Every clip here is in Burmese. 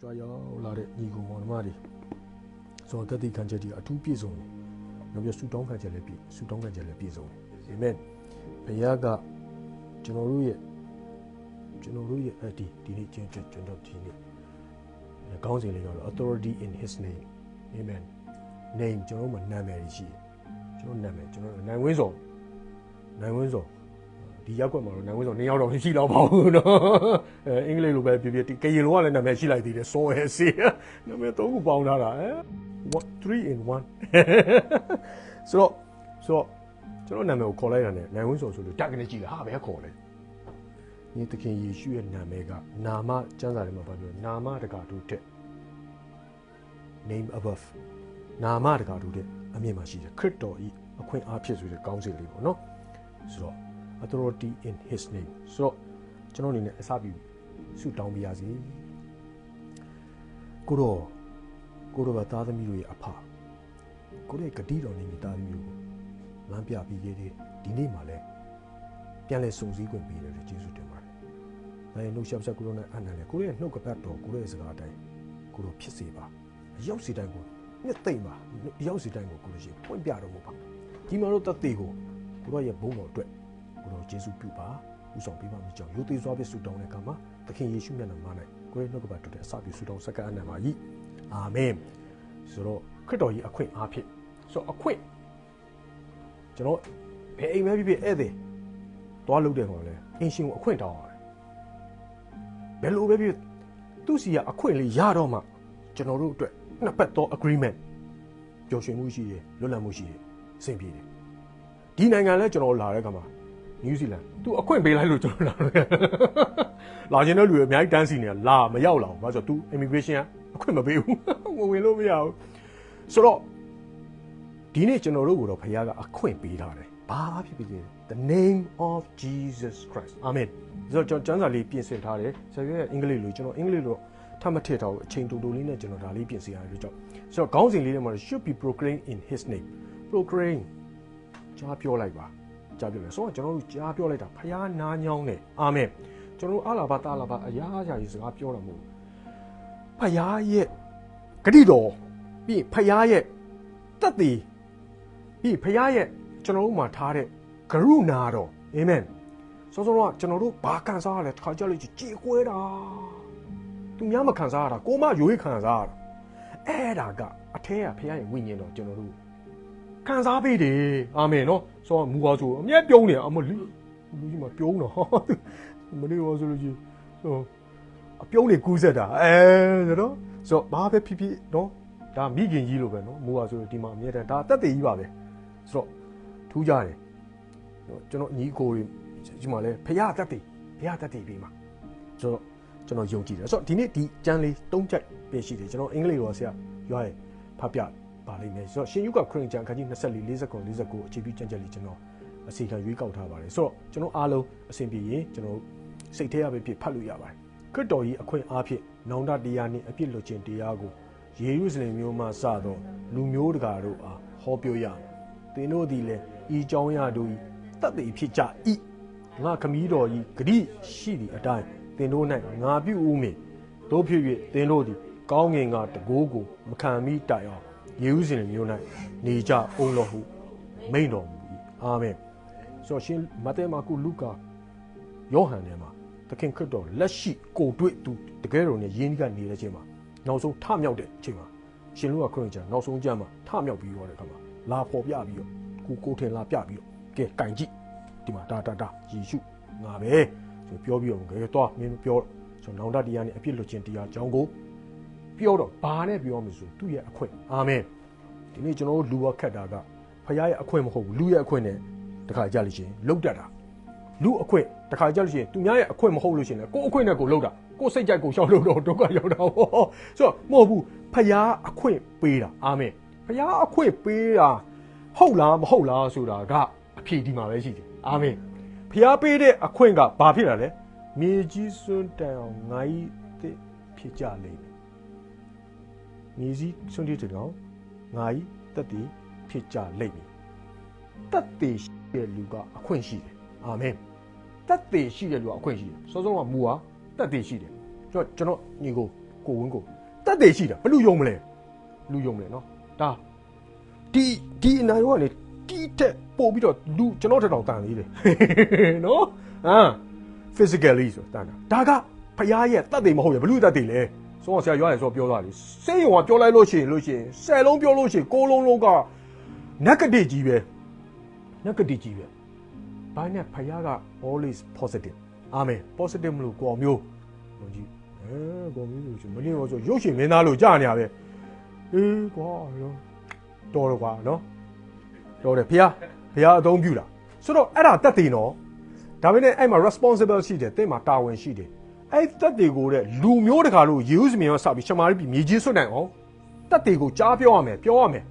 ကြွားရောက်လာတဲ့ညီကောင်မောင်နှမတွေဆိုတော့တတိခံချက်တွေအထူးပြည့်စုံတယ်နောက်ပြီးဆူတောင်းခံချက်လည်းပြည့်ဆူတောင်းခံချက်လည်းပြည့်စုံတယ်အာမင်ဘုရားကကျွန်တော်တို့ရဲ့ကျွန်တော်တို့ရဲ့အဒီဒီနေ့ကျင့်ချက်ကျွန်တော်ဒီနေ့ကောင်းစဉ်လေးကတော့ authority in his name amen name ကျွန်တော်တို့မှာနာမည်ရှိတယ်ကျွန်တော်နာမည်ကျွန်တော်နိုင်ဝင်းစောနိုင်ဝင်းစော ဒီရက်ကွက်မှာတော့နိုင်ဝင်းစောနေရောက်တော့ရှိတော့ပါဘူးเนาะအဲအင်္ဂလိပ်လိုပဲပြပြကရင်လိုကလည်းနာမည်ရှိလိုက်သေးတယ်စောဟဲစီနာမည်သုံးခုပေါင်းထားတာအဲwhat 3 in 1ဆိုတော့ဆိုတော့ကျွန်တော်နာမည်ကိုခေါ်လိုက်တာ ਨੇ နိုင်ဝင်းစောဆိုလို့တက်ကနေကြည့်လာဟာဘယ်ခေါ်လဲဒီသခင်ယေရှုရဲ့နာမည်ကနာမကျမ်းစာထဲမှာပြောပြောနာမတကာတို့တက် name above နာမတကာတို့တဲ့အမြင့်မှာရှိတယ်ခရစ်တော်ဤအခွင့်အားဖြစ်ဆိုတဲ့ကောင်းစီလေးပေါ့နော်ဆိုတော့ authority in his name ဆိုတော့ကျွန်တော်အနေနဲ့အစပြုဆုတောင်းပြရစီကိုတော့ကိုတော့ဗသားသမီးတို့ရဲ့အဖကိုရဲ့ဂတိတော်နေမိသားသမီးတို့လမ်းပြပြီးခဲ့တဲ့ဒီနေ့မှလည်းပြန်လဲစုံစည်းခွင့်ပေးတယ်လို့ကျေးဇူးတင်ပါတယ်။ဒါရင်နှုတ်ဆက်ဆက်ကိုရောနဲ့အနန္တလေကိုရဲ့နှုတ်ကပတ်တော်ကိုရဲ့စကားအတိုင်းကိုတော့ဖြစ်စေပါ။ရောက်စီတိုင်းကိုနှစ်သိမ့်ပါရောက်စီတိုင်းကိုကိုလိုရှိပွင့်ပြတော်မူပါ။ဒီမှာတော့တသက်ကိုကိုတော့ရဲ့ဘုန်းတော်အတွက် ကိုတော့ယေရှုပြုပါဥဆောင်ပေးပါမကြောင်ရိုသေစွာပြဆုတောင်းတဲ့အခါမှာသခင်ယေရှုမျက်နှာမှာ၌ကိုရဲ့နှုတ်ကပတ်တော်တဲ့အစပြုဆုတောင်းစက္ကအနန္တပါ၏အာမင်ဆိုတော့ခရစ်တော်ကြီးအခွင့်အားဖြင့်ဆိုတော့အခွင့်ကျွန်တော်ဘယ်အိမ်မဲဖြစ်ဖြစ်ဧည့်သည်သွားလုပ်တဲ့ခေါ်လဲအင်ရှင်ကိုအခွင့်တောင်းရတယ်ဘယ်လိုပဲဖြစ်သူ့စီကအခွင့်လေးရတော့မှကျွန်တော်တို့အတွက်နှစ်ပတ်သော agreement ပျော်ရွှင်မှုရှိတယ်လွတ်လပ်မှုရှိတယ်အဆင်ပြေတယ်ဒီနိုင်ငံလဲကျွန်တော်လာတဲ့ခါမှာ နယူးဇီလန်သူအခွင့်ပေးလိုက်လို့ကျွန်တော်လာတယ်လာခြင်းတဲ့လူတွေအများကြီးတန်းစီနေတာလာမရောက်လာဘူးဘာလို့ဆိုတော့ तू immigration ကအခွင့်မပေးဘူးမဝင်လို့မရဘူးဆိုတော့ဒီနေ့ကျွန်တော်တို့ကိုတော့ဖခင်ကအခွင့်ပေးထားတယ်ဘာဖြစ်ဖြစ် the name of Jesus Christ amen ဆိုတော့ကျွန်တော်ကျမ်းစာလေးပြင်ဆင်ထားတယ်ဆရာရဲ့အင်္ဂလိပ်လိုကျွန်တော်အင်္ဂလိပ်လိုထပ်မထည့်ထားဘူးအချိန်တူတူလေးနဲ့ကျွန်တော်ဒါလေးပြင်ဆင်ရတယ်လို့ကြောင့်ဆိုတော့ခေါင်းစဉ်လေးထဲမှာ should be proclaimed in his name proclaim ကြားပြောလိုက်ပါ ကြားပြောလိုက်ဆိုတော့ကျွန်တော်တို့ကြားပြောလိုက်တာဖခင်နားညောင်းတယ်အာမင်ကျွန်တော်တို့အလာဘာတာလာဘာအရာရာကြီးစကားပြောတာမဟုတ်ဖခင်ရဲ့ဂတိတော်ပြီးဖခင်ရဲ့တက်တည်ပြီးဖခင်ရဲ့ကျွန်တော်တို့မှာထားတဲ့ကရုဏာတော်အာမင်ဆိုတော့ကျွန်တော်တို့ဘာခံစားရလဲတစ်ခါကြလို့ကြည်ကွဲတာသူများမခံစားရတာကိုမရွေးခံစားရတာအဲ့ဒါကအထဲကဖခင်ရဲ့ဝိညာဉ်တော်ကျွန်တော်တို့ ခံစားပေးတယ်အာမင်နော်ဆိုတော့မူပါဆိုအမြဲပြုံးနေအမလူလူကြီးမပြုံးတော့မနေ့ကဆိုလို့ကြီးဆိုအပြုံးနေကူးဆက်တာအဲဆိုတော့ဆိုတော့ဘာပဲဖြစ်ဖြစ်နော်ဒါမိခင်ကြီးလိုပဲနော်မူပါဆိုဒီမှာအမြဲတမ်းဒါတက်တည်ကြီးပါပဲဆိုတော့ထူးကြတယ်နော်ကျွန်တော်ညီကိုတွေဒီမှာလဲဖရတက်တည်ဖရတက်တည်ပြီးမှာဆိုတော့ကျွန်တော်ယုံကြည်တယ်ဆိုတော့ဒီနေ့ဒီကျမ်းလေးသုံးချက်ပဲရှိတယ်ကျွန်တော်အင်္ဂလိပ်လိုဆရာရွားရဖတ်ပြ ပါလိမ့်မယ်ဆိုတော့ရှင်ယုကခရင်ကျန်ခန်းကြီး24 49 49အခြေပြုကျမ်းချက်လေးကျွန်တော်အစီခံရွေးကောက်ထားပါတယ်ဆိုတော့ကျွန်တော်အားလုံးအဆင်ပြေရင်ကျွန်တော်စိတ်ထဲရပဲဖြစ်ဖတ်လို့ရပါတယ်ခရစ်တော်ကြီးအခွင့်အားဖြင့်နောင်တတရားနှင့်အပြစ်လွတ်ခြင်းတရားကိုယေရုရှလင်မြို့မှစသောလူမျိုးတကာတို့အားဟောပြောရမယ်သင်တို့သည်လည်းဤကြောင်းရတို့၏တတ်သိဖြစ်ကြ၏ငါခမည်းတော်ကြီးဂတိရှိသည့်အတိုင်းသင်တို့၌ငါပြုဦးမည်တို့ဖြစ်၍သင်တို့သည် ကောင်းငင်ကတကိုးကိုမခံမိတိုင်အောင် ယေရုရှလင်မြို့၌နေကြအောင်တော်ဟုမိန်တော်မူ၏အာမင်ဆိုရှင်မဿဲမာကုလူကာယောဟန်ထဲမှာသခင်ခရစ်တော်လက်ရှိကိုတွေ့သူတကယ်တော်နဲ့ယင်းကြီးကနေတဲ့အချိန်မှာနောက်ဆုံးထမြောက်တဲ့အချိန်မှာရှင်လူကခရစ်ကျမ်းနောက်ဆုံးကျမ်းမှာထမြောက်ပြီးတော့တဲ့အခါမှာလာပေါ်ပြပြီးတော့ကိုကိုထင်လာပြပြီးတော့ကဲကင်ကြည့်ဒီမှာတာတာတာယေရှုငါပဲဆိုပြောပြီးတော့ကဲတော့မင်းပြောဆိုနောင်တတရားနဲ့အပြစ်လွတ်ခြင်းတရားအကြောင်းကို ပြောတော့ဘာနဲ့ပြောမလဲဆိုသူ့ရဲ့အခွင့်အာမင်ဒီနေ့ကျွန်တော်တို့လူဝခတ်တာကဖခင်ရဲ့အခွင့်မဟုတ်ဘူးလူရဲ့အခွင့်နဲ့တခါကြလို့ရှိရင်လုတ်တတ်တာလူအခွင့်တခါကြလို့ရှိရင်သူများရဲ့အခွင့်မဟုတ်လို့ရှိရင်ကိုယ်အခွင့်နဲ့ကိုလုတ်တာကိုယ်စိတ်ကြိုက်ကိုရှောက်လို့တော့ဒုက္ခရောက်တာဟောဆိုတော့မဟုတ်ဘူးဖခင်အခွင့်ပေးတာအာမင်ဖခင်အခွင့်ပေးတာဟုတ်လားမဟုတ်လားဆိုတာကအဖြေဒီမှာပဲရှိတယ်အာမင်ဖျားပေးတဲ့အခွင့်ကဘာဖြစ်လာလဲမြေကြီးစွန်းတန်အောင်ငါဤတဲ့ဖြစ်ကြလိမ့်မယ် မြေကြီးစွန်းတဲ့တောင်ငါဤတက်တည်ဖြစ်ကြလိမ့်မယ်တက်တည်ရှိတဲ့လူကအခွင့်ရှိတယ်အာမင်တက်တည်ရှိတဲ့လူကအခွင့်ရှိတယ်စောစောကမူဟာတက်တည်ရှိတယ်ကျွန်တော်ကျွန်တော်ညီကိုကိုဝင်းကိုတက်တယ်ရှိတာဘယ်လူယုံမလဲလူယုံမလဲနော်ဒါဒီဒီအနိုင်ရောကနေတီးတက်ပို့ပြီးတော့လူကျွန်တော်ထက်တောင်တန်လေးတယ်နော်ဟမ် physically ဆိုတန်တာဒါကဖရားရဲ့တက်တယ်မဟုတ်ရဘယ်လူတက်တယ်လဲ ဆိုတော့ဆရာရွာရဆိုပြောသွားတယ်စေးရုံကပြောလိုက်လို့ရှိရင်လို့ရှိရင်ဆယ်လုံးပြောလို့ရှိရင်ကိုလုံးလုံးက negative ကြီးပဲ negative ကြီးပဲဘာနဲ့ဖရားက always positive အာမင် positive မလို့ကိုအောင်မျိုးဘုန်းကြီးအဲကိုအောင်မျိုးဆိုမင်းရောဆိုရုပ်ရှင်မင်းသားလို့ကြာနေရပဲအေးကွာတော်တော့ကွာနော်တော်တယ်ဖရားဖရားအသုံးပြုတာဆိုတော့အဲ့ဒါတက်တည်နော်ဒါပေမဲ့အဲ့မှာ responsible ရှိတယ်တဲ့မှာတာဝန်ရှိတယ် အဲ့တက်တည်ကိုတဲ့လူမျိုးတကာလို့ use မြန်ရောစပြီးရှမာရီပြီးမြေကြီးဆွတ်နိုင်အောင်တက်တည်ကိုကြားပြောရမယ်ပြောရမယ်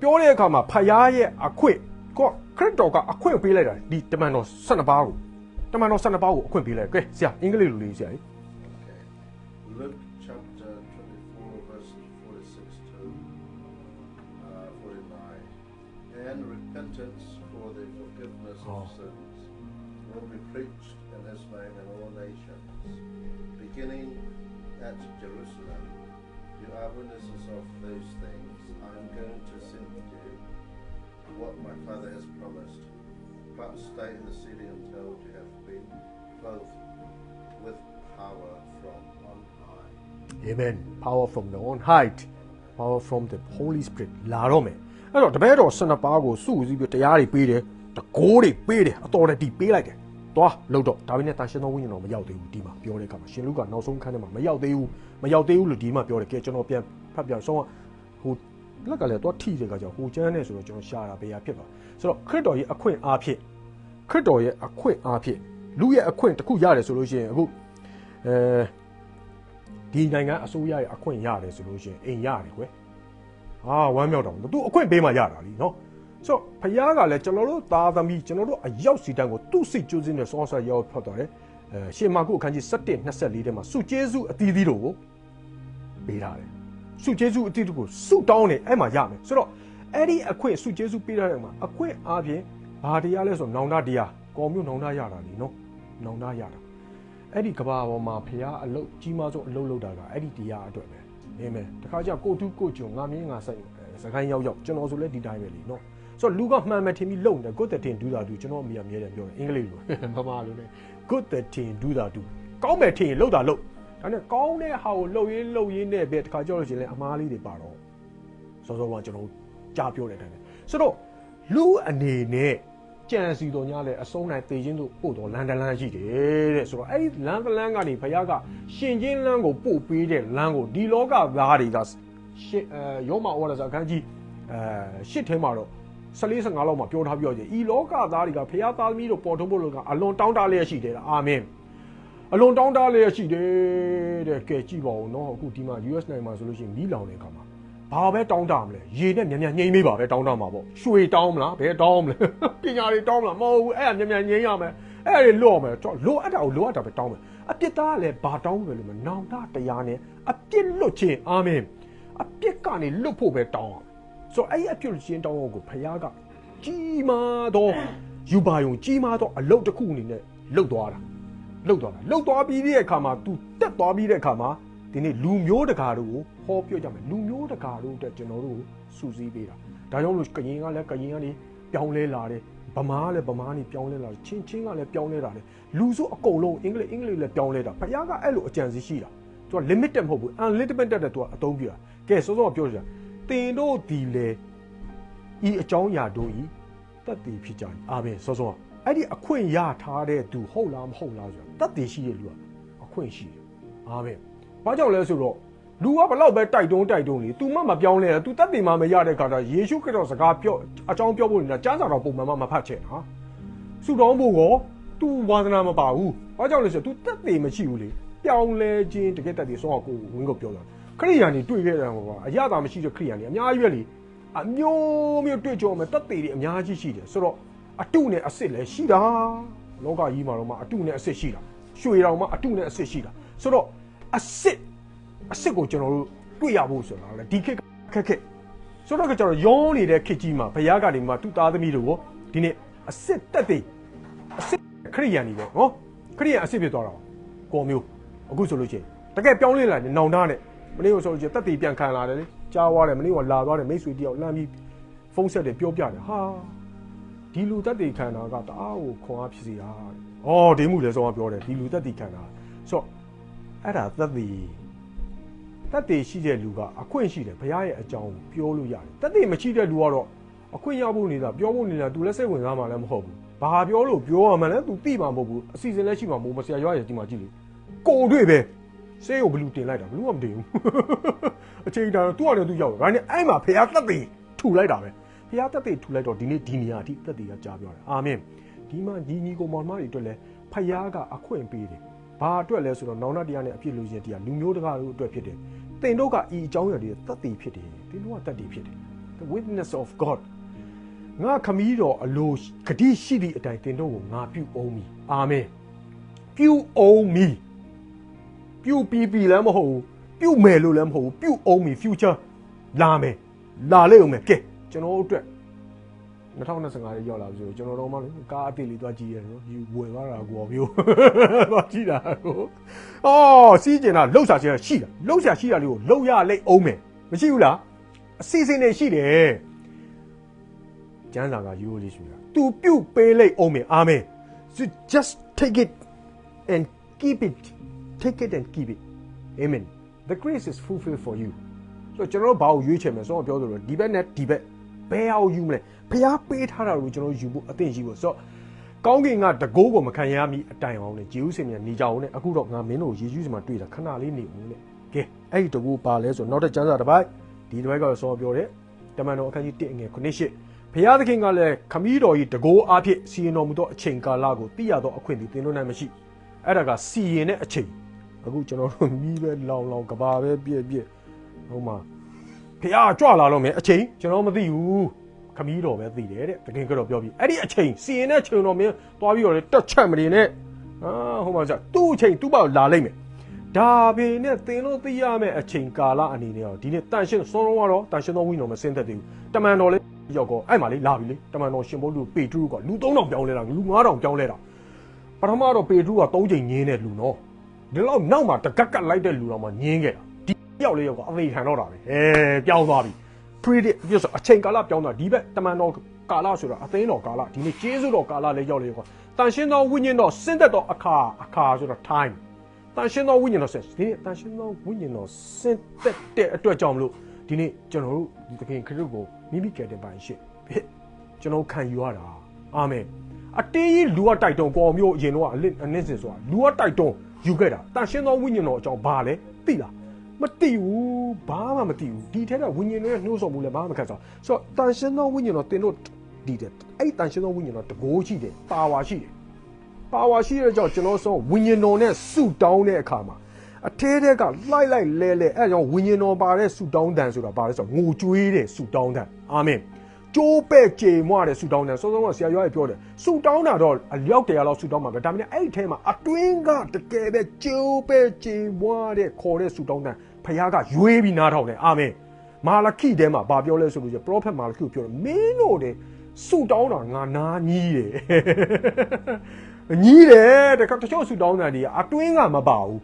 ပြောတဲ့အခါမှာဖရားရဲ့အခွင့်ကိုခရစ်တော်ကအခွင့်ပေးလိုက်တာဒီတမန်တော်12ပါးကိုတမန်တော်12ပါးကိုအခွင့်ပေးလိုက်ကဲဆရာအင်္ဂလိပ်လိုလေးဆရာကြီး those things. I am going to send you what my Father has promised. But stay in the city until you have been clothed with power from on high. Amen. Power from the on height. Power from the Holy Spirit လာတော့မယ်။အဲ့တော့တပည့်တော်12ပါးကိုစုစည်းပြီးတရားတွေပေးတယ်။တကိုးတွေပေးတယ်။အတော်တည်းပေးလိုက်တယ်။ သွားလို့တော့ဒါပေမဲ့တာရှင်တော်ဝိညာဉ်တော်မရောက်သေးဘူးဒီမှာပြောတဲ့အခါမှာရှင်လူကနောက်ဆုံးခန်းထဲမှာမရောက်သေးဘူး။မရောက်သေးဘူးလို့ဒီမှာပြောတယ်။ကဲကျွန်တော်ပြန်ဖတ်ပြဆုံးကဟိုလက်ကလည်းတော့ထိတဲ့ကကြောင့်ဟိုကျန်းနေဆိုတော့ကျွန်တော်ရှာတာပေးရဖြစ်ပါ။ဆိုတော့ခရစ်တော်ရဲ့အခွင့်အားဖြင့်ခရစ်တော်ရဲ့အခွင့်အားဖြင့်လူရဲ့အခွင့်တစ်ခုရတယ်ဆိုလို့ရှိရင်အခုအဲဒီနိုင်ငံအစိုးရရဲ့အခွင့်ရတယ်ဆိုလို့ရှိရင်အိမ်ရတယ်ကွယ်ဟာဝမ်းမြောက်တော့သူအခွင့်ပေးမှရတာလीနော်ဆိုတော့ ဖခင်ကလည်းကျွန်တော်တို့သားသမီးကျွန်တော်တို့အရောက်စီတန်းကိုသူ့စိတ်ကြိုးစင်းနဲ့စောစောရောက်ဖတ်သွားတယ်အဲရှင်မာကုအခန်းကြီး7 24ထဲမှာစုကျေးဇူးအသီးသီးတို့ကိုပေးထားတယ်စုကျေးဇူးအသီးတို့ကိုစုတောင်းနေအဲ့မှာရမယ်ဆိုတော့အဲ့ဒီအခွင့်စုကျေးဇူးပေးထားတဲ့မှာအခွင့်အားဖြင့်ဘာတရားလဲဆိုတော့နောင်တတရားကော်မျိုးနောင်တရတာလीနော်နောင်တရတာအဲ့ဒီကဘာပေါ်မှာဖះအလုတ်ကြီးမားဆုံးအလုတ်လောက်တာကအဲ့ဒီတရားအတွက်ပဲနေမယ်တခါကျကိုတူးကိုကြုံငါမင်းငါဆိုင်စကိုင်းရောက်ရောက်ကျွန်တော်ဆိုလဲဒီတိုင်းပဲလीနော် ဆိုတော့လူကမှန်မှန်ထင်ပြီးလုံတယ် good the thing do that do ကျွန်တော်အမေအမြဲတမ်းပြောတယ်အင်္ဂလိပ်လိုဗမာလိုနဲ့ good the thing do that do ကောင်းမယ်ထင်ရင်လုံတာလုံဒါနဲ့ကောင်းတဲ့ဟာကိုလုံရင်းလုံရင်းနဲ့ပဲတခါကြောက်လို့ရှိရင်လည်းအမားလေးတွေပါတော့စောစောကကျွန်တော်ကြားပြောတဲ့အတိုင်းပဲဆိုတော့လူအနေနဲ့ကြံစီတော်ညာလဲအစုံနိုင်သေခြင်းတို့ပို့တော်လန်တလန်ရှိတယ်တဲ့ဆိုတော့အဲ့ဒီလန်တလန်ကနေဘုရားကရှင်ချင်းလန်းကိုပို့ပေးတဲ့လမ်းကိုဒီလောကသားတွေကရှစ်အဲယောမဩဝါဒစာအခန်းကြီးအဲရှစ်ထဲမှာတော့ 14 15လောက်မှာပြောထားပြောကြဤလောကသားတွေကဘုရားသားသမီးတို့ပေါ်ထုတ်ဖို့လို့ကအလွန်တောင်းတလျက်ရှိတယ်အာမင်အလွန်တောင်းတလျက်ရှိတယ်တဲ့ကဲကြည့်ပါဦးနော်အခုဒီမှာ US နိုင်ငံမှာဆိုလို့ရှိရင်မီးလောင်တဲ့အခါမှာဘာပဲတောင်းတမလဲရေနဲ့မြန်မြန်ငိမ့်မေးပါပဲတောင်းတမှာပေါ့ရွှေတောင်းမလားဘယ်တောင်းမလဲပညာတွေတောင်းမလားမဟုတ်ဘူးအဲ့ဒါမြန်မြန်ငိမ့်ရမယ်အဲ့ဒါလော့မယ်လောအပ်တာကိုလောအပ်တာပဲတောင်းမယ်အပြစ်သားကလည်းဘာတောင်းပဲလို့မနောင်တတရားနဲ့အပြစ်လွတ်ခြင်းအာမင်အပြစ်ကနေလွတ်ဖို့ပဲတောင်းအောင် ဆိုတော့အဲ့ဒီအပြစ်လွတ်ခြင်းတောင်းအောင်ကိုဖခင်ကကြီးမားသောယူပါယုံကြီးမားသောအလုတ်တစ်ခုအနေနဲ့လှုပ်သွားတာလှုပ်သွားတာလှုပ်သွားပြီးတဲ့အခါမှာ तू တက်သွားပြီးတဲ့အခါမှာဒီနေ့လူမျိုးတကာတို့ကိုဟောပြောကြမယ်လူမျိုးတကာတို့အတွက်ကျွန်တော်တို့ကိုစူးစီးပေးတာဒါကြောင့်မလို့ကရင်ကလည်းကရင်ကနေပြောင်းလဲလာတယ်ဗမာကလည်းဗမာနေပြောင်းလဲလာတယ်ချင်းချင်းကလည်းပြောင်းလဲလာတယ်လူစုအကုန်လုံးအင်္ဂလိပ်အင်္ဂလိပ်လည်းပြောင်းလဲတာဘုရားကအဲ့လိုအကြံစီရှိတာသူက limited မဟုတ်ဘူး unlimited တဲ့သူကအသုံးပြတာကဲစောစောကပြောကြတ င်တို့ဒီလေဤအကြောင်းအရာတို့ဤတတ်တည်ဖြစ်ကြ၏အာမင်စောစောကအဲ့ဒီအခွင့်ရထားတဲ့သူဟုတ်လားမဟုတ်လားဆိုတာတတ်တည်ရှိတဲ့လူကအခွင့်ရှိတယ်အာမင် ဘာကြောင့်လဲဆိုတော့လူကဘလောက်ပဲတိုက်တုံးတိုက်တုံးလေ तू မှမပြောင်းလဲ तू တက်တယ်မှမရတဲ့ခါကျယေရှုခရစ်တော်စကားပြောအကြောင်းပြောဖို့နေတာစမ်းစာတော်ပုံမှန်မှမဖတ်ချင်ဟာဆူတောင်းဖို့ကော तू ဝါသနာမပါဘူးဘာကြောင့်လဲဆိုတော့ तू တက်တယ်မရှိဘူးလေပြောင်းလဲခြင်းတကယ်တက်တယ်ဆောင်းကိုဝင်းကိုပြောတာ ခရိယာန်တွေတွေ့ခဲ့တယ်ဟောအရသာမရှိတဲ့ခရိယာန်တွေအများကြီးပဲလေအမျိုးမျိုးတွေ့ကြုံမယ်တက်တယ်တွေအများကြီးရှိတယ်ဆိုတော့အတုနဲ့အစ်စ်လည်းရှိတာလောကကြီးမှာတော့မှအတုနဲ့အစ်စ်ရှိတာရွှေတော်မှာအတုနဲ့အစ်စ်ရှိတာဆိုတော့အစ်စ်အစ်စ်ကိုကျွန်တော်တို့တွေ့ရဖို့ဆိုတာလေဒီခေတ်ခက်ခက်ဆိုတော့ကျွန်တော်ရောနေတဲ့ခေတ်ကြီးမှာဘုရားကနေမှသူ့သားသမီးတို့ကိုဒီနေ့အစ်စ်တက်သေးအစ်စ်ခရိယန်ကြီးပေါ့နော်ခရိယန်အစ်စ်ဖြစ်သွားတာကိုမျိုးအခုဆိုလို့ချင်းတကယ်ပြောင်းလဲလာတယ်နောင်တနဲ့ မနေ့ကဆိုလို့ချင်းတက်တီပြန်ခံလာတယ်လေကြားသွားတယ်မနေ့ကလာသွားတယ်မိတ်ဆွေတယောက်လှမ်းပြီးဖုန်းဆက်တယ်ပြောပြတယ်ဟာဒီလူတက်တီခံတာကတအားကိုခွန်အားဖြစ်စီတာတဲ့။အော်ဒီမှုလည်းဆုံးကပြောတယ်ဒီလူတက်တီခံတာဆိုတော့အဲ့ဒါတက်တီတက်တီရှိတဲ့လူကအခွင့်ရှိတယ်ဘုရားရဲ့အကြောင်းကိုပြောလို့ရတယ်တက်တီမရှိတဲ့လူကတော့အခွင့်ရဖို့နေတာပြောဖို့နေတာ तू လည်းစိတ်ဝင်စားမှလည်းမဟုတ်ဘူး။ဘာပြောလို့ပြောရမှန်းလဲ तू သိမှာမဟုတ်ဘူးအစီအစဉ်လည်းရှိမှာမဟုတ်ဘူးဆရာရွာရဲ့ဒီမှာကြည့်လေကိုတွေ့ပဲ စေးကိုဘလူးတင်လိုက်တာဘလူးကမတင်ဘူးအချိန်တန်တော့သူ့အနေနဲ့သူရောက်တယ်ဒါနဲ့အဲ့မှာဖះတက်သေးထူလိုက်တာပဲဖះတက်သေးထူလိုက်တော့ဒီနေ့ဒီနေရာအထိတက်သေးကကြားပြောတယ်အာမင်ဒီမှာညီညီကိုမောင်မတွေအတွက်လည်းဖះကအခွင့်ပေးတယ်ဘာအတွက်လဲဆိုတော့နောင်နာတရားနဲ့အဖြစ်လို့ရှင်တရားလူမျိုးတကာတို့အတွက်ဖြစ်တယ်တင်တို့ကဤအကြောင်းအရာတွေတက်သေးဖြစ်တယ်တင်တို့ကတက်သေးဖြစ်တယ် the witness of god ငါခမီးတော်အလိုဂတိရှိသည့်အတိုင်းတင်တို့ကိုငါပြုအောင်မီအာမင်ပြုအောင်မီ ပြုပြီးပြီလည်းမဟုတ်ဘူးပြုမယ်လို့လည်းမဟုတ်ဘူးပြုအောင်မီ future လာမယ်လာလေအောင်မယ်ကဲကျွန်တော်တို့အတွက်2025ရဲ့ရောက်လာပြီဆိုကျွန်တော်တို့မှလေကားအသေးလေးသွားကြည့်ရတယ်နော်ယူဝယ်သွားတာကိုမျိုးသွားကြည့်တာကိုအော်စီးကျင်တာလှုပ်ရှားချင်တာရှိတာလှုပ်ရှားရှိတာလေးကိုလှုပ်ရလိမ့်အောင်မယ်မရှိဘူးလားအစီအစဉ်တွေရှိတယ်ကျမ်းစာကယူလေးရှိတာ तू ပြုတ်ပေးလိုက်အောင်မယ်အာမင် so just take it and keep it take it and keep it amen the grace is fulfilled for you so ကျွန်တော်တို့ဘာကိုရွေးချယ်မလဲဆိုတော့ပြောသလိုဒီဘက်နဲ့ဒီဘက်ဘယ်ဟာကိုယူမလဲဖျားပေးထားတာကိုကျွန်တော်တို့ယူဖို့အသင့်ရှိဖို့ဆိုတော့ကောင်းကင်ကတကိုးကိုမခံရမီအတိုင်အောင်နဲ့ဂျေရုဆလင်မြန်နေကြအောင်နဲ့အခုတော့ငါမင်းတို့ယေရှုစမှာတွေ့တာခဏလေးနေဦးနဲ့ကဲအဲ့ဒီတကိုးပါလဲဆိုတော့နောက်တစ်ကျမ်းစာတစ်ပိုက်ဒီတစ်ပိုက်ကတော့ဆောပြောတယ်တမန်တော်အခန်းကြီး1ငယ်9 8ဘုရားသခင်ကလည်းခမည်းတော်ကြီးတကိုးအားဖြင့်စီရင်တော်မူသောအချိန်ကာလကိုသိရသောအခွင့်အရေးသင်တို့နိုင်မရှိအဲ့ဒါကစီရင်တဲ့အချိန် အခုကျွန်တော်တို့မီးပဲလောင်လောင်ကဘာပဲပြည့်ပြည့်ဟိုမှာဖះကြွလာတော့မယ်အချိန်ကျွန်တော်မသိဘူးခမည်းတော်ပဲသိတယ်တဲ့တကယ်ကတော့ပြောပြီးအဲ့ဒီအချိန်စီရင်တဲ့အချိန်တော့မင်းသွားပြီးတော့လေတက်ချက်မနေနဲ့အာဟိုမှာဆိုသူ့အချိန်သူ့ဘောက်လာလိုက်မယ်ဒါပေနဲ့သင်တို့သိရမယ့်အချိန်ကာလအနေနဲ့တော့ဒီနေ့တန်ရှင်းစောလုံးကတော့တန်ရှင်းသောဝိညာဉ်တော်မစင်သက်သေးဘူးတမန်တော်လေးရောက်တော့အဲ့မှာလေးလာပြီလေတမန်တော်ရှင်ဘောလူပေတရုကလူ3000ပြောင်းလဲတာလူ9000ပြောင်းလဲတာပထမတော့ပေတရုက3ချိန်ညင်းတဲ့လူနော် ဒီလောက်နောက်မှာတကက်ကက်လိုက်တဲ့လူတော်မှညင်းခဲ့တာဒီရောက်လေးရောက်ကအသေးခံတော့တာပဲအဲပြောင်းသွားပြီ predict ပြဆိုအချိန်ကာလပြောင်းသွားဒီဘက်တမန်တော်ကာလဆိုတာအသိန်းတော်ကာလဒီနေ့ကျေးဇူးတော်ကာလလေးရောက်လေကွာတန်ရှင်းသောဝိညာဉ်တော်ဆင်းသက်သောအခါအခါဆိုတာ time တန်ရှင်းသောဝိညာဉ်တော်ဆက်ဒီနေ့တန်ရှင်းသောဝိညာဉ်တော်ဆင်းသက်တဲ့အတွက်ကြောင့်မလို့ဒီနေ့ကျွန်တော်တို့ဒီသခင်ခရစ်ကိုမိမိကယ်တင်ပိုင်ရှစ်ဖြစ်ကျွန်တော်ခံယူရတာအာမင်အတေးကြီးလူကတိုက်တုံကော်မျိုးအရင်တော့အလစ်အနစ်စင်ဆိုတာလူကတိုက်တုံ ယူခဲ့တာတန်ရှင်းသောဝိညာဉ်တော်အကြောင်းဘာလဲသိလားမသိဘူးဘာမှမသိဘူးဒီထက်ကဝိညာဉ်တွေနှိုးဆော်မှုလည်းဘာမှမခက်စားဆိုတော့တန်ရှင်းသောဝိညာဉ်တော်တင်တို့ဒီတဲ့အဲ့တန်ရှင်းသောဝိညာဉ်တော်တကိုးရှိတယ်ပါဝါရှိတယ်ပါဝါရှိတဲ့ကြောင့်ကျွန်တော်ဆိုဝိညာဉ်တော်နဲ့ဆုတောင်းတဲ့အခါမှာအထဲထဲကလိုက်လိုက်လဲလဲအဲ့ကြောင့်ဝိညာဉ်တော်ပါတဲ့ဆုတောင်းတန်ဆိုတာဘာလဲဆိုတော့ငိုကြွေးတဲ့ဆုတောင်းတန်အာမင် ကျိုးပဲ့ကြေမွတဲ့ဆူတောင်းတယ်စောစောကဆရာရွားရပြောတယ်ဆူတောင်းတာတော့အလျောက်တရားလောက်ဆူတောင်းမှာပဲဒါပေမဲ့အဲ့ဒီထဲမှာအတွင်းကတကယ်ပဲကျိုးပဲ့ကြေမွတဲ့ခေါ်တဲ့ဆူတောင်းတယ်ဖခင်ကရွေးပြီးနားထောင်တယ်အာမင်မာလခိထဲမှာဘာပြောလဲဆိုလို့ကျပရောဖက်မာလခိကိုပြောတယ်မင်းတို့တဲ့ဆူတောင်းတာငါနားညီးတယ်ညီးတယ်တခါတချို့ဆူတောင်းတာတွေကအတွင်းကမပါဘူး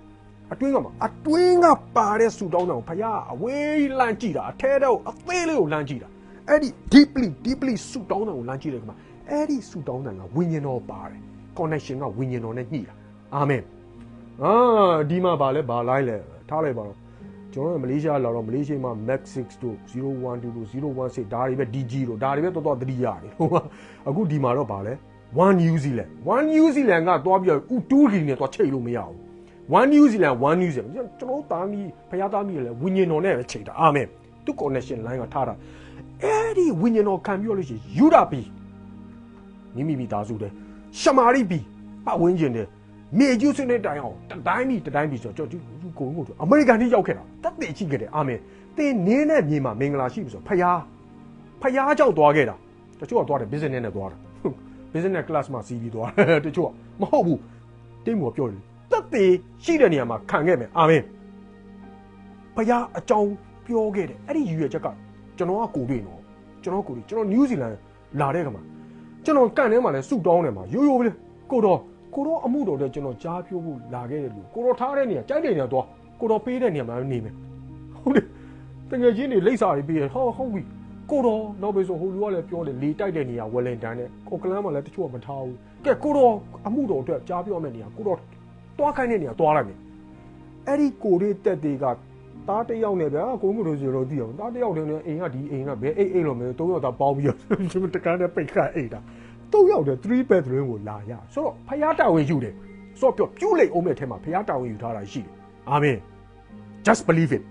အတွင်းကမှာအတွင်းကပါတဲ့ဆူတောင်းတာကိုဖခင်အဝေးလန့်ကြည့်တာအထဲတော့အသေးလေးကိုလန့်ကြည့်တာ အဲ့ဒီ deeply deeply ဆူတောင်းတာကိုလမ်းကြည့်တယ်ခမအဲ့ဒီဆူတောင်းတာကဝိညာဉ်တော်ပါတယ် connection ကဝိညာဉ်တော်နဲ့ညှိတာအာမင်အာဒီမှာဗာလဲဗာလိုက်လဲထားလိုက်ပါတော့ကျွန်တော်တို့မလေးရှားလာတော့မလေးရှားမှာ max 6တို့012တို့016ဒါတွေပဲ DG တို့ဒါတွေပဲတော်တော်သတိရတယ်ဟိုအခုဒီမှာတော့ဗာလဲ1 New Zealand 1 New Zealand ကသွားပြီးတော့ဥတူးဒီနဲ့သွားချိန်လို့မရဘူး1 New Zealand 1 New Zealand ကျွန်တော်သားမီးဖျားသားမီးလည်းဝိညာဉ်တော်နဲ့ပဲချိန်တာအာမင်သူ connection line ကထားတာ အဲ့ဒီဝိညာဉ်တော်ခံပြီးလို့ရှိရင်ယူဒာပြီမိမိမိသားစုတဲ့ရှမာရိပြီပတ်ဝန်းကျင်တဲ့မြေကျူးစတဲ့တိုင်အောင်တတိုင်းပြီတတိုင်းပြီဆိုတော့ကြောက်ကြည့်ကိုကိုကိုအမေရိကန်ထိရောက်ခဲ့တာတက်တည်ရှိခဲ့တယ်အာမင်တင်းနင်းတဲ့မြေမှာမင်္ဂလာရှိပြီဆိုဖယားဖယားကြောင့်သွားခဲ့တာတချို့ကသွားတယ် business နဲ့သွားတာ business class မှာစီးပြီးသွားတယ်တချို့ကမဟုတ်ဘူးတင်းမောပြောတယ်တက်တည်ရှိတဲ့နေရာမှာခံခဲ့မယ်အာမင်ဖယားအကြောင်းပြောခဲ့တယ်အဲ့ဒီယူရချက်က ကျွန်တော်ကကိုတွေ့နော်ကျွန်တော်ကိုတွေ့ကျွန်တော်နယူးဇီလန်လာတဲ့ခါမှာကျွန်တော်ကန်ထဲမှာလဲစုတောင်းတယ်မှာရိုးရိုးပဲကိုတော့ကိုတော့အမှုတော်တဲ့ကျွန်တော်ကြားပြိုးဖို့လာခဲ့တယ်လို့ကိုတော့ထားတဲ့နေရာကြိုက်တဲ့နေရာတော့ကိုတော်ပေးတဲ့နေရာမှာနေမယ်ဟုတ်တယ်တကယ်ချင်းတွေလိမ့်စာတွေပေးရဟောဟုတ်ပြီကိုတော်နောက်ပဲဆိုဟိုလူကလည်းပြောတယ်လေတိုက်တဲ့နေရာဝယ်လင်တန်နဲ့ကိုကလန်းမှာလည်းတချို့ကမထားဘူးကဲကိုတော်အမှုတော်အတွက်ကြားပြောမယ့်နေရာကိုတော်တွားခိုင်းတဲ့နေရာတွားလိုက်မယ်အဲ့ဒီကိုတွေတက်တွေက သားတစ်ယောက်နဲ့ဗျာကိုမှုတို့စီတော့သိအောင်သားတစ်ယောက်တည်းနဲ့အိမ်ကဒီအိမ်ကဘယ်အိမ်အိမ်လို့မလဲသုံးယောက်သားပေါင်းပြီးတော့တကန်းနဲ့ပိတ်ခတ်အိမ်တာသုံးယောက်တည်း3 bedroom ကိုလာရဆိုတော့ဖယားတာဝန်ယူတယ်ဆိုတော့ပြောပြုတ်လိုက်အောင်မဲ့ထဲမှာဖယားတာဝန်ယူထားတာရှိတယ်အာမင် just believe it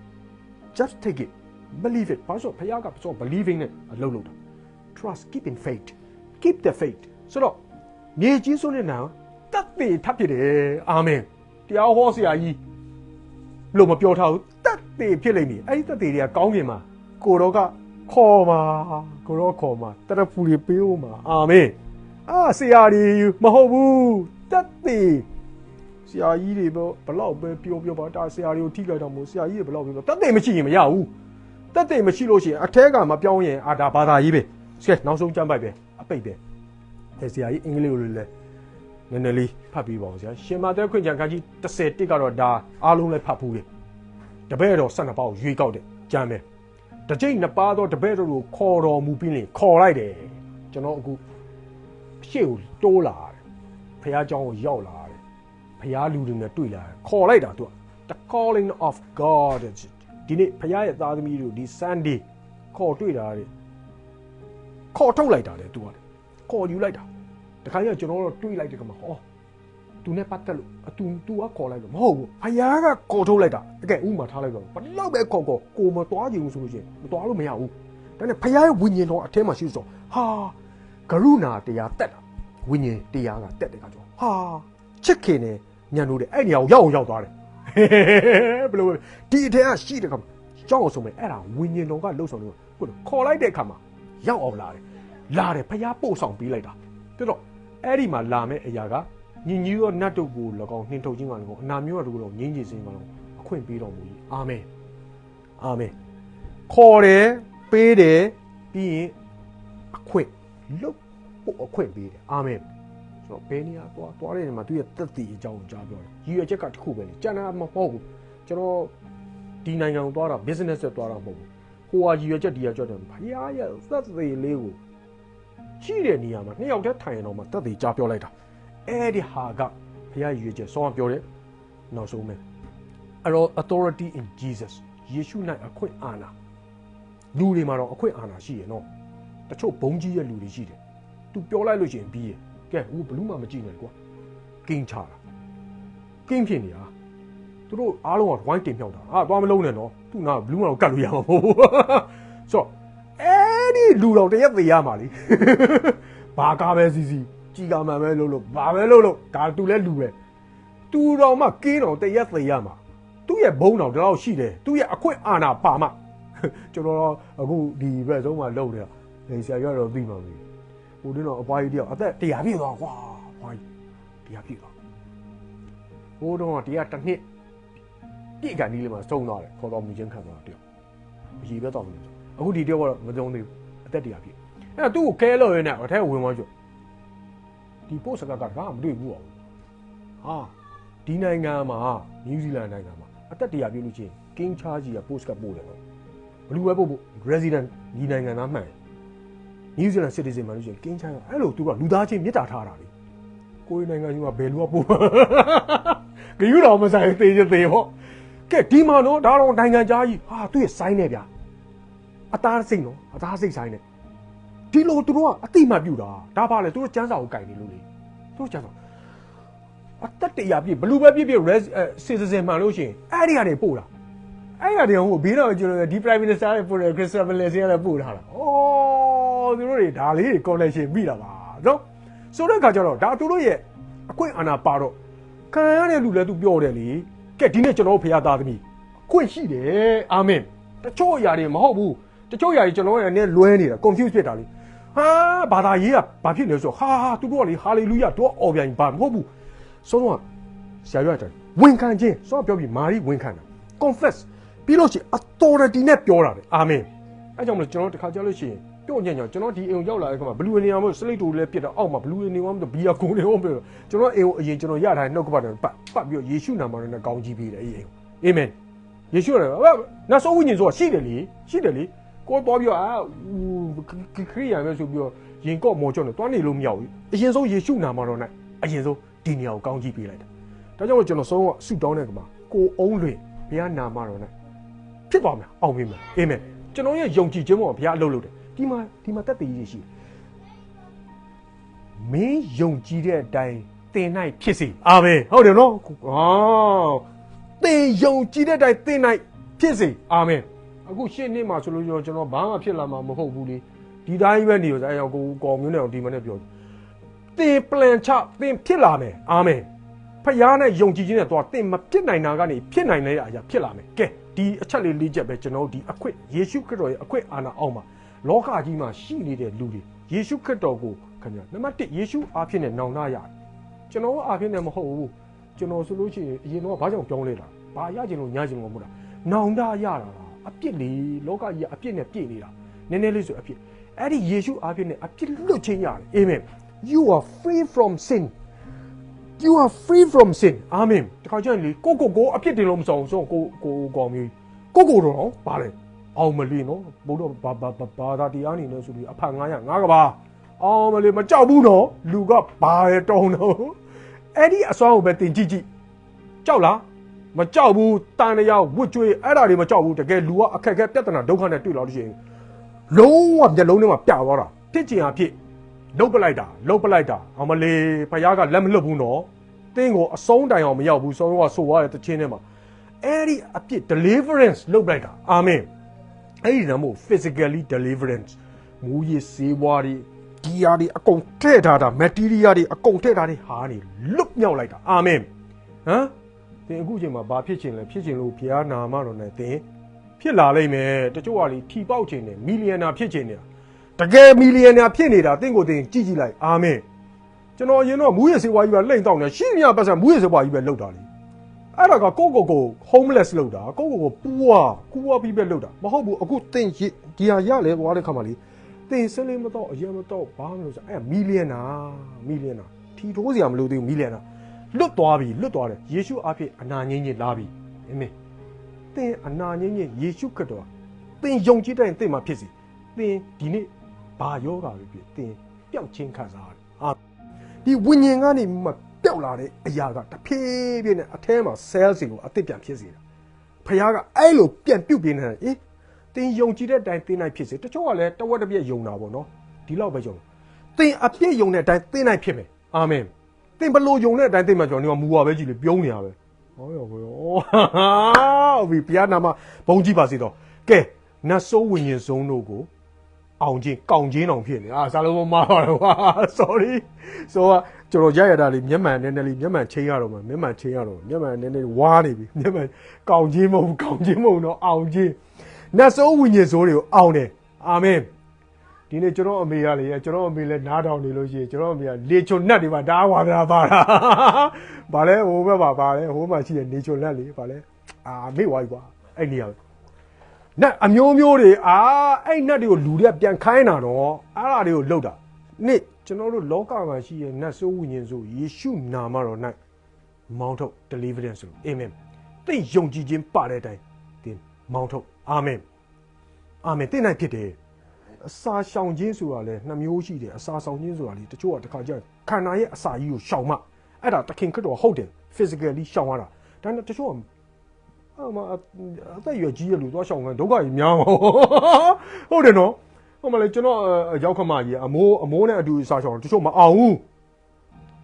just take it believe it ဘာလို့ဖယားကဆို believing နဲ့အလုပ်လုပ်တာ trust keep in faith keep the faith ဆိုတော့မြေကြီးစွန်းတဲ့နာတက်သေးထပ်ဖြစ်တယ်အာမင်တရားဟောဆရာကြီးလို့မပြောထားဘူး တက်သေးဖြစ်လိမ့်မယ်အဲ့ဒီတက်သေးတွေကကောင်းကင်မှာကိုတော့ကခေါ်မှာကိုတော့ခေါ်မှာတရဖူတွေပေးဦးမှာအာမင်အာဆရာကြီးမဟုတ်ဘူးတက်သေးဆရာကြီးတွေဘဘလောက်ပဲပြောပြောပါဒါဆရာတွေကိုထိကြတော့မို့ဆရာကြီးတွေဘလောက်ပဲပြောတက်သေးမရှိရင်မရဘူးတက်သေးမရှိလို့ရှိရင်အထဲကမပြောင်းရင်အာဒါဘာသာကြီးပဲဆဲနောက်ဆုံးကြမ်းပိုက်ပဲအပိတ်ပဲအဲဆရာကြီးအင်္ဂလိပ်လိုလည်းနည်းနည်းလေးဖတ်ပြီးပါဦးဆရာရှင်မာသက်ခွင့်ကြံခန်းကြီး30တစ်ကတော့ဒါအားလုံးလည်းဖတ်ဘူးလေ တပည့်တော်12ပေါက်ရွေးကောက်တယ်ကြမ်းမယ်တစ်ချိန်နှစ်ပါးတော့တပည့်တော်ကိုခေါ်တော်မူပြီးရင်ခေါ်လိုက်တယ်ကျွန်တော်အခုရှေ့ကိုတိုးလာတယ်ဖះเจ้าကိုရောက်လာတယ်ဖះလူတွေနဲ့တွေ့လာတယ်ခေါ်လိုက်တာသူက the calling of god ဒီနေ့ဖះရဲ့သားသမီးတို့ဒီ sunday ခေါ်တွေ့တာတဲ့ခေါ်ထုတ်လိုက်တာလေသူကခေါ်ယူလိုက်တာတခါကျကျွန်တော်တို့တွေးလိုက်တယ်ကမှာဟော သူနဲ့ပတ်သက်လို့အတူသူကခေါ်လိုက်လို့မဟုတ်ဘူးဖယားကခေါ်ထုတ်လိုက်တာတကယ်ဥမာထားလိုက်တော့ဘလောက်ပဲခေါ်ခေါ်ကိုမသွားကြဘူးဆိုလို့ရှိရင်မသွားလို့မရဘူးဒါနဲ့ဖယားရဲ့ဝိညာဉ်တော်အထဲမှာရှိဆိုဟာကရုဏာတရားတက်တာဝိညာဉ်တရားကတက်တယ်ကကြောဟာချစ်ခင်နဲ့ညံလို့တဲ့အဲ့နေရာကိုရောက်အောင်ရောက်သွားတယ်ဘယ်လိုဒီအထက်ကရှိတယ်ကမှာကြောက်အောင်ဆိုမယ်အဲ့ဒါဝိညာဉ်တော်ကလှုပ်ဆောင်လို့ကိုခေါ်လိုက်တဲ့အခါမှာရောက်အောင်လာတယ်လာတယ်ဖယားပို့ဆောင်ပေးလိုက်တာပြတော့အဲ့ဒီမှာလာမဲ့အရာက ညင်ကြီးရောနတ်တို့ကို၎င်းနှင်ထုတ်ခြင်းက၎င်းအနာမျိုးတော်ကိုငင်းကြည့်ခြင်းက၎င်းအခွင့်ပေးတော်မူ၏အာမင်အာမင်ခေါ်တယ်ပေးတယ်ပြီးရင်အခွင့်လုတ်ဖို့အခွင့်ပေးတယ်အာမင်ဆိုတော့ဘယ်နေရာသွားသွားတဲ့နေရာမှာသူရဲ့တက်တည်အကြောင်းကိုကြားပြောတယ်ရည်ရွယ်ချက်ကတစ်ခုပဲလေကျန်တာမဟုတ်ဘူးကျွန်တော်ဒီနိုင်ငံကိုသွားတာ business ဆက်သွားတာမဟုတ်ဘူးဟိုဟာရည်ရွယ်ချက်ဒီဟာကြွတယ်ဘုရားရဲ့သက်သေလေးကိုရှိတဲ့နေရာမှာနှစ်ယောက်တည်းထိုင်ရင်တော့မှတက်သေးကြားပြောလိုက်တာ အဲ့ဒီဟာကဘုရားရွေးချက်ဆောင်းပြောတယ်နောက်ဆုံးပဲအဲ့တော့ authority in Jesus ယေရှု၌အခွင့်အာဏာလူတွေမှာတော့အခွင့်အာဏာရှိရနော်တချို့ဘုံကြီးရဲ့လူတွေရှိတယ်သူပြောလိုက်လို့ရှိရင်ပြီးရကဲဟိုဘလူးမှမကြည့်နဲ့ကွာကင်းချတာကင်းဖြစ်နေတာသူတို့အားလုံးကဝိုင်းတင်မြောက်တာအာသွားမလုံးနဲ့နော်သူနာဘလူးမှတော့ကတ်လို့ရမှာမဟုတ်ဘူးဆိုတော့အဲ့ဒီလူတော်တရက်သေးရမှာလीဘာကားပဲစီစီ ကြီးကမှန်ပဲလို့လို့ဘာပဲလို့လို့ဒါသူလဲလူပဲသူတော်မှကင်းတော်တရက်သေးရမှာသူ့ရဲ့ဘုံတော်ဒီလောက်ရှိတယ်သူ့ရဲ့အခွင့်အာဏာပါမှကျွန်တော်တော့အခုဒီဘက်ဆုံးမှာလုံနေတာနေဆရာရတော့သိမှာပြီဟိုတင်းတော့အပွားကြီးတယောက်အသက်100ပြည့်သွားကွာဘွားကြီး100ပြည့်သွားဟိုတော့တရားတစ်နှစ်ပြည့်ကန်ကြီးလေးမှာစုံသွားတယ်ခေါ်တော်မူခြင်းခံသွားတယောက်အကြီးပဲတော့မလို့အခုဒီတယောက်ကတော့မကြုံသေးဘူးအသက်100ပြည့်အဲ့တော့သူ့ကိုကဲလို့ရင်းနဲ့အထက်ဝင်သွားကြ ဒီ post ကကဘာမှမတွေ့ဘူးအောင်ဟာဒီနိုင်ငံမှာနယူးဇီလန်နိုင်ငံမှာအသက်100ပြည့်လို့ချင်း King Charles ကြီးက post ကပို့တယ်နော်ဘလူးပဲပို့ဖို့ resident ဒီနိုင်ငံသားမှန်နယူးဇီလန် citizen မှာလို့ချင်း King Charles ကအဲ့လိုသူကလူသားချင်းမေတ္တာထားတာလေကိုယ်နိုင်ငံကြီးကဘယ်လူကပို့ဂယူတော်မဆိုင်သေးသေးပေါ့ကဲဒီမှာနော်ဒါတော့နိုင်ငံသားကြီးဟာသူ့ရဲ့စိုင်းနေဗျာအသားစိတ်နော်အသားစိတ်ဆိုင်နေ ဒီလိုသူတို့ကအတိမတ်ပြူတာဒါပါလေသူတို့စမ်းစာကိုကြိုင်နေလို့လေသူတို့စမ်းစာအသက်တရာပြည့်ဘလူးပဲပြည့်ပြည့် citizen မှန်လို့ရှိရင်အဲ့ဒီကနေပို့တာအဲ့ဒီကနေဟိုဘေးတော့ကျွန်တော်ဒီ prime minister ရဲ့ပို့တယ် Christopher Leslie ရဲ့ပို့ထားတာအော်သူတို့တွေဒါလေးတွေ connection ပြီးတာပါနော်ဆိုတဲ့ခါကျတော့ဒါသူတို့ရဲ့အခွင့်အာဏာပါတော့ခံရတဲ့လူလည်းသူပြောတယ်လေကဲဒီနေ့ကျွန်တော်ဖခင်သားသမီးအခွင့်ရှိတယ်အာမင်တချို့အရာတွေမဟုတ်ဘူးတချို့အရာတွေကျွန်တော်ရဲ့နဲ့လွဲနေတာ confuse ဖြစ်တာလေ ဟာဘာသာရေးကဘာဖြစ်လဲဆိုတော့ဟာဟာသူတို့ကလေဟာလေလုယတော့အော်ပြန်ဘာမဟုတ်ဘူးဆုံးတော့ဆရာရွတ်တယ်ဝန်ခံခြင်းစောပြောပြီးမာရီဝန်ခံတာ confess ပြီးလို့ရှိရင် authority နဲ့ပြောတာပဲအာမင်အဲကြောင့်မလို့ကျွန်တော်တခါကြောက်လို့ရှိရင်ပြောညံ့ညံ့ကျွန်တော်ဒီအိမ်ကိုရောက်လာတဲ့ခါမှာဘလူးနေအောင်မစလိတ်တူလည်းပြစ်တော့အောက်မှာဘလူးနေအောင်မဘီယာကိုနေအောင်ပြကျွန်တော်အိမ်ကိုအရင်ကျွန်တော်ရထားတဲ့နှုတ်ကပတ်တယ်ပတ်ပတ်ပြီးယေရှုနာမနဲ့ကောင်းကြီးပေးတယ်အဲ့ဒီအိမ်အာမင်ယေရှုလည်းနတ်ဆိုးဝိညာဉ်ဆိုတာရှိတယ်လေရှိတယ်လေ ကိုတော့ပြောအာခရိယာပဲဆိုပြီးတော့ရင်ကော့မော်ကျော်နဲ့တွားနေလို့မရဘူးအရင်ဆုံးယေရှုနာမတော်၌အရင်ဆုံးဒီနေရာကိုကောင်းကြည့်ပေးလိုက်တာဒါကြောင့်ကျွန်တော်ဆုံးကဆုတောင်းတဲ့ကမှာကိုအုံးလွင်ဘုရားနာမတော်၌ဖြစ်ပါမယ်အောင်ပြီမယ်အာမင်ကျွန်တော်ရဲ့ယုံကြည်ခြင်းပေါ်ဘုရားအလုပ်လုပ်တယ်ဒီမှာဒီမှာတက်တည်ကြီးရှိတယ်မင်းယုံကြည်တဲ့အတိုင်းသင်၌ဖြစ်စေအာမင်ဟုတ်တယ်နော်ဟာသင်ယုံကြည်တဲ့အတိုင်းသင်၌ဖြစ်စေအာမင် အခုရှင်းနေမှာဆိုလို့ကျွန်တော်ဘာမှဖြစ်လာမှာမဟုတ်ဘူးလေဒီတိုင်းပဲနေရောအဲရောက်ကိုကော်မျိုးနဲ့အောင်ဒီမနဲ့ပြောသင် plan ချသင်ဖြစ်လာမယ်အာမင်ဖခင်နဲ့ယုံကြည်ခြင်းနဲ့တော့သင်မဖြစ်နိုင်တာကနေဖြစ်နိုင်တဲ့အရာဖြစ်လာမယ်ကဲဒီအချက်လေးလေးချက်ပဲကျွန်တော်ဒီအခွင့်ယေရှုခရစ်တော်ရဲ့အခွင့်အာဏာအောက်မှာလောကကြီးမှာရှိနေတဲ့လူတွေယေရှုခရစ်တော်ကိုခင်ဗျာနံပါတ်1ယေရှုအားဖြင့်နဲ့နောင်တရတယ်ကျွန်တော်အားဖြင့်နဲ့မဟုတ်ဘူးကျွန်တော်ဆိုလို့ရှိရင်အရင်တော့ဘာကြောင့်ပြောင်းလဲတာဘာရချင်လို့ညချင်လို့မဟုတ်တာနောင်တရတာ အပြစ်လေလောကကြီးကအပြစ်နဲ့ပြည့်နေတာနည်းနည်းလေးဆိုအပြစ်အဲ့ဒီယေရှုအားဖြင့်နဲ့အပြစ်လွတ်ခြင်းရတယ်အာမင် you are free from sin you are free from sin အာမင်တခါကျရင်လေကိုကိုကိုအပြစ်တင်လို့မဆောင်ဆိုကိုကိုကောင်မျိုးကိုကိုတော့ပါလေအောင်မလေးနော်ဘုတော့ဘာဘာဘာသာတရားနေလို့ဆိုပြီးအဖ900ငါးကဘာအောင်မလေးမကြောက်ဘူးနော်လူကဘာရတုံးတော့အဲ့ဒီအစွမ်းကိုပဲတင်ကြည့်ကြည့်ကြောက်လား မကြောက်ဘူးတန်ရဝတ်ကြွေးအဲ့ဒါတွေမကြောက်ဘူးတကယ်လူကအခက်အခဲပြဿနာဒုက္ခနဲ့တွေ့လာလို့ရှိရင်လုံးဝမျက်လုံးထဲမှာပြသွားတာဖြစ်ချင်အဖြစ်လုတ်ပလိုက်တာလုတ်ပလိုက်တာအမလေးဖယားကလက်မလွတ်ဘူးနော်တင်းကိုအဆုံးတိုင်အောင်မရောက်ဘူးဆုံးကဆိုသွားတဲ့တခြင်းထဲမှာအဲ့ဒီအပြစ် deliverance လုပ်လိုက်တာအာမင်အဲ့ဒီနမို့ physically deliverance မူရည်စေးဝါးတွေဂီယာတွေအကုန်ထည့်ထားတာ material တွေအကုန်ထည့်ထားတဲ့ဟာတွေလွတ်မြောက်လိုက်တာအာမင်ဟမ် သင်အခုချိန်မှာဘာဖြစ်ချင်လဲဖြစ်ချင်လို့ဘုရားနာမတော်နဲ့သင်ဖြစ်လာလိမ့်မယ်တချို့ကလေထီပေါက်ချင်တယ်မီလီယံနာဖြစ်ချင်တယ်တကယ်မီလီယံနာဖြစ်နေတာတင့်ကိုတင်ကြည့်ကြည့်လိုက်အာမင်ကျွန်တော်အရင်တော့မူရစေဝါကြီးပဲလိမ့်တောင်းနေရှင်းမြပတ်စံမူရစေဝါကြီးပဲလောက်တာလေအဲ့ဒါကကိုကိုကို homeless လောက်တာကိုကိုကိုပူဝါကူဝါပြီးပဲလောက်တာမဟုတ်ဘူးအခုတင်ဒီဟာရလဲသွားတဲ့ခါမှာလေတင်စလေးမတော့အရင်မတော့ဘာမလို့ဆိုအဲ့မီလီယံနာမီလီယံနာထီထိုးစရာမလိုသေးဘူးမီလီယံနာ လွတ်သွားပြီလွတ်သွားတယ်ယေရှုအဖြစ်အနာငင်းကြီးလာပြီအမေသင်အနာငင်းကြီးယေရှုခရစ်တော်သင်ယုံကြည်တဲ့သင်မှာဖြစ်စီသင်ဒီနေ့ဘာယောဂါပဲဖြစ်သင်ပျောက်ချင်းခံစားရတယ်အာဒီဝိညာဉ်ကနေမှပျောက်လာတဲ့အရာကတဖြည်းဖြည်းနဲ့အထဲမှာ cell တွေကိုအသစ်ပြန်ဖြစ်စေတာဖခင်ကအဲ့လိုပြန်ပြုတ်ပြနေတာအေးသင်ယုံကြည်တဲ့အတိုင်းသင်နိုင်ဖြစ်စေတချို့ကလည်းတဝက်တစ်ပြက်ယုံတာပေါ့နော်ဒီလောက်ပဲယုံသင်အပြည့်ယုံတဲ့အတိုင်းသင်နိုင်ဖြစ်မယ်အာမင် သင်ဘလို့ယုံတဲ့အတိုင်းသင်မှကျွန်တော်ဒီမှာမူပါပဲကြည့်လေပြုံးနေရပဲဟောရောဟောရောဟုတ်ပြီဘုရားနာမဘုန်းကြီးပါစေတော့ကဲနတ်ဆိုးဝိညာဉ်ဆုံးတို့ကိုအောင်ချင်းကောင်းချင်းအောင်ဖြစ်နေအာစာလုံးမမာပါတော့ဟာ sorry ဆိုတော့ကျွန်တော်ရရတာလေးမျက်မှန်နည်းနည်းလေးမျက်မှန်ချင်းရတော့မှာမျက်မှန်ချင်းရတော့မျက်မှန်နည်းနည်းဝါနေပြီမျက်မှန်ကောင်းချင်းမဟုတ်ကောင်းချင်းမဟုတ်တော့အောင်ချင်းနတ်ဆိုးဝိညာဉ်ဆိုးတွေကိုအောင်တယ်အာမင် ဒီနေ့ကျွန်တော်အမေကလေကျွန်တော်အမေလည်းနားထောင်နေလို့ရှိရင်ကျွန်တော်အမေကလေချုံနတ်တွေပါဒါဝါဒနာပါတာဗာလဲဟိုဘက်ပါဗာလဲဟိုမှာရှိတဲ့နေချုံနတ်လေးဗာလဲအာမေ့ဝိုင်းကွာအဲ့နေရာနတ်အမျိုးမျိုးတွေအာအဲ့နတ်တွေကိုလူတွေကပြန်ခိုင်းတာတော့အဲ့ဒါတွေကိုလှုပ်တာနေ့ကျွန်တော်တို့လောကမှာရှိတဲ့နတ်ဆိုးဝိညာဉ်ဆိုယေရှုနာမတော်၌မောင်းထုတ် deliverance လို့အာမင်သိယုံကြည်ခြင်းပါတဲ့အတိုင်းသင်မောင်းထုတ်အာမင်အာမင်သိနိုင်ဖြစ်တယ် အစာရှောင်ခြင်းဆိုတာလဲနှမျိုးရှိတယ်အစာဆောင်ခြင်းဆိုတာလေတချို့ကတခါကျခန္ဓာရဲ့အစာကြီးကိုရှောင်မှအဲ့ဒါတခင်ခရစ်တော်ဟုတ်တယ် physically ရှောင်ရတာဒါနဲ့တချို့ကအမအသက်ရွယ်ကြီးရလူသွားရှောင်ခံဒုက္ခကြီးများမှာဟုတ်တယ်နော်ဟိုမလေကျွန်တော်ရောက်ခမကြီးအမိုးအမိုးနဲ့အတူအစာရှောင်တချို့မအောင်ဘူး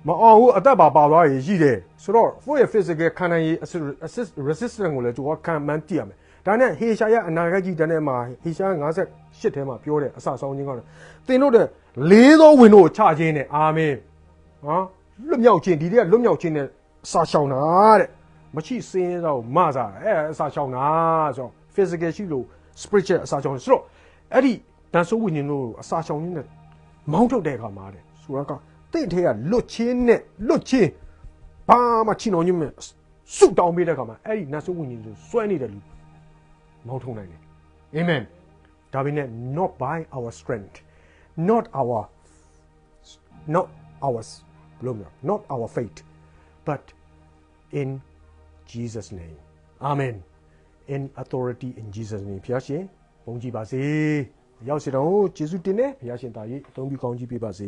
မအောင်ဘူးအသက်ပါပါသွားရရှိတယ်ဆိုတော့ for your physical ခန္ဓာရဲ့ assist resistance ကိုလည်းသူကခံမှန်းတည်ရမယ် ဒါနဲ့ဟေရှာရဲ့အနာဂတ်ကြီးတန်းထဲမှာဟေရှာ58ထဲမှာပြောတယ်အစာဆောင်ခြင်းကတော့သင်တို့တဲ့လေးသောဝင်တို့ချခြင်းနဲ့အာမင်ဟာလွတ်မြောက်ခြင်းဒီတည်းကလွတ်မြောက်ခြင်းနဲ့အစာရှောင်တာတဲ့မရှိစင်းတော့မစားအဲအစာရှောင်တာဆိုတော့ physical ရှိလို့ spiritual အစာရှောင်ဆိုတော့အဲ့ဒီတန်ဆိုးဝိညာဉ်တို့အစာရှောင်ခြင်းနဲ့မောင်းထုတ်တဲ့အခါမှာတဲ့ဆိုတော့ကတင့်ထဲကလွတ်ချင်းနဲ့လွတ်ချင်းဘာမှချီနှောင်ခြင်းမစုတောင်းပေးတဲ့အခါမှာအဲ့ဒီနတ်ဆိုးဝိညာဉ်တို့စွဲနေတဲ့လူ မောင်းထုတ်နိုင်တယ်အာမင်ဒါပေမဲ့ not by our strength not our not ours ဘယ်လိုမျိုး not our fate but in Jesus name amen in authority in Jesus name ဖျားရှင်ဘုန်းကြီးပါစေရောက်စီတော်ကျေးဇူးတင်တယ်ဖျားရှင်တာကြီးအသုံးပြုကောင်းကြီးပေးပါစေ